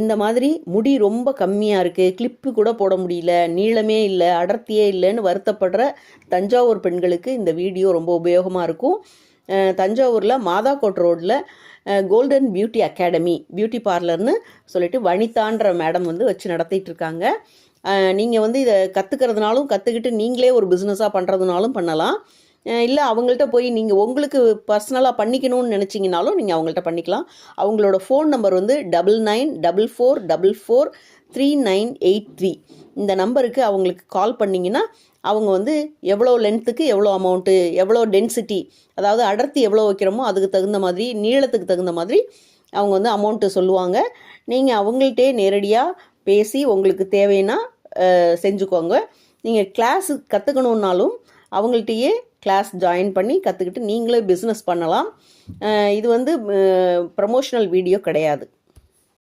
இந்த மாதிரி முடி ரொம்ப கம்மியாக இருக்குது கிளிப்பு கூட போட முடியல. நீளமே இல்லை அடர்த்தியே இல்லைன்னு வருத்தப்படுற தஞ்சாவூர் பெண்களுக்கு இந்த வீடியோ ரொம்ப உபயோகமாக இருக்கும். தஞ்சாவூரில் மாதாக்கோட் ரோட்டில் கோல்டன் பியூட்டி அகாடமி பியூட்டி பார்லர்னு சொல்லிட்டு வனிதான்ற மேடம் வந்து வச்சு நடத்திட்டு இருக்காங்க. நீங்கள் வந்து இதை கற்றுக்கிறதுனாலும் கற்றுக்கிட்டு நீங்களே ஒரு பிஸ்னஸாக பண்ணுறதுனாலும் பண்ணலாம். இல்லை அவங்கள்ட்ட போய் நீங்கள் உங்களுக்கு பர்சனலாக பண்ணிக்கணும்னு நினச்சிங்கனாலும் நீங்கள் அவங்கள்ட்ட பண்ணிக்கலாம். அவங்களோட ஃபோன் நம்பர் வந்து double nine double four double four three nine eight three இந்த நம்பருக்கு அவங்களுக்கு கால் பண்ணிங்கன்னா அவங்க வந்து எவ்வளோ லென்த்துக்கு எவ்வளோ அமௌண்ட்டு எவ்வளோ டென்சிட்டி அதாவது அடர்த்தி எவ்வளோ வைக்கிறோமோ அதுக்கு தகுந்த மாதிரி நீளத்துக்கு தகுந்த மாதிரி அவங்க வந்து அமௌண்ட்டு சொல்லுவாங்க. நீங்கள் அவங்கள்ட்டே நேரடியாக பேசி உங்களுக்கு தேவைன்னா செஞ்சுக்கோங்க. நீங்கள் கிளாஸு கற்றுக்கணுன்னாலும் அவங்கள்ட்டையே கிளாஸ் ஜாயின் பண்ணி கற்றுக்கிட்டு நீங்களே பிஸ்னஸ் பண்ணலாம். இது வந்து ப்ரமோஷனல் வீடியோ கிடையாது.